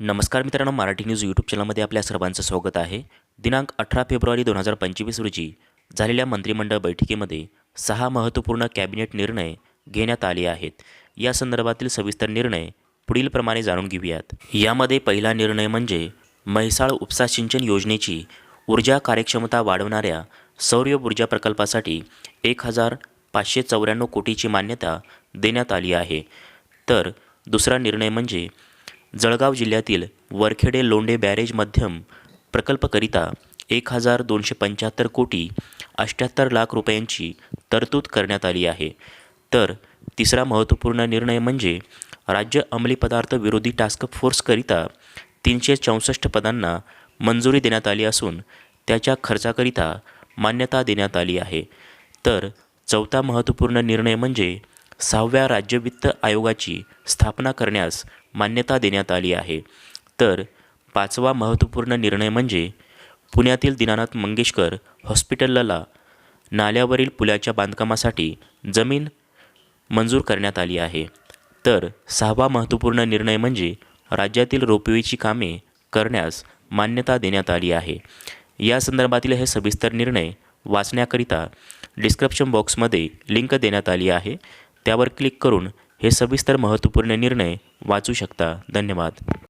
नमस्कार मित्रांनो Marathi news YouTube चॅनलमध्ये आपल्या सर्वांचं स्वागत आहे. दिनांक अठरा फेब्रुवारी दोन हजार पंचवीस रोजी झालेल्या मंत्रिमंडळ बैठकीमध्ये सहा महत्त्वपूर्ण कॅबिनेट निर्णय घेण्यात आले आहेत. या संदर्भातील सविस्तर निर्णय पुढीलप्रमाणे जाणून घेऊयात. यामध्ये पहिला निर्णय म्हणजे म्हैसाळ उपसा सिंचन योजनेची ऊर्जा कार्यक्षमता वाढवणाऱ्या सौर ऊर्जा प्रकल्पासाठी एक हजार पाचशे चौऱ्याण्णव कोटीची मान्यता देण्यात आली आहे. तर दुसरा निर्णय म्हणजे जळगाव जिल्ह्यातील वरखेडे लोंढे बॅरेज मध्यम प्रकल्पकरिता एक हजार दोनशे पंच्याहत्तर कोटी अष्ट्याहत्तर लाख रुपयांची तरतूद करण्यात आली आहे. तर तिसरा महत्त्वपूर्ण निर्णय म्हणजे राज्य अंमली पदार्थ विरोधी टास्क फोर्सकरिता तीनशे चौसष्ट पदांना मंजुरी देण्यात आली असून त्याच्या खर्चाकरिता मान्यता देण्यात आली आहे. तर चौथा महत्त्वपूर्ण निर्णय म्हणजे सहाव्या राज्य वित्त आयोगाची स्थापना करण्यास मान्यता देण्यात आली आहे. तर पाचवा महत्त्वपूर्ण निर्णय म्हणजे पुण्यातील दीनानाथ मंगेशकर हॉस्पिटलला नाल्यावरील पुलाच्या बांधकामासाठी जमीन मंजूर करण्यात आली आहे. तर सहावा महत्त्वपूर्ण निर्णय म्हणजे राज्यातील रोपवेची कामे करण्यास मान्यता देण्यात आली आहे. या संदर्भातील हे सविस्तर निर्णय वाचण्याकरिता डिस्क्रिप्शन बॉक्समध्ये लिंक देण्यात आली आहे. त्यावर क्लिक करून हे सविस्तर महत्त्वपूर्ण निर्णय वाचू शकता. धन्यवाद.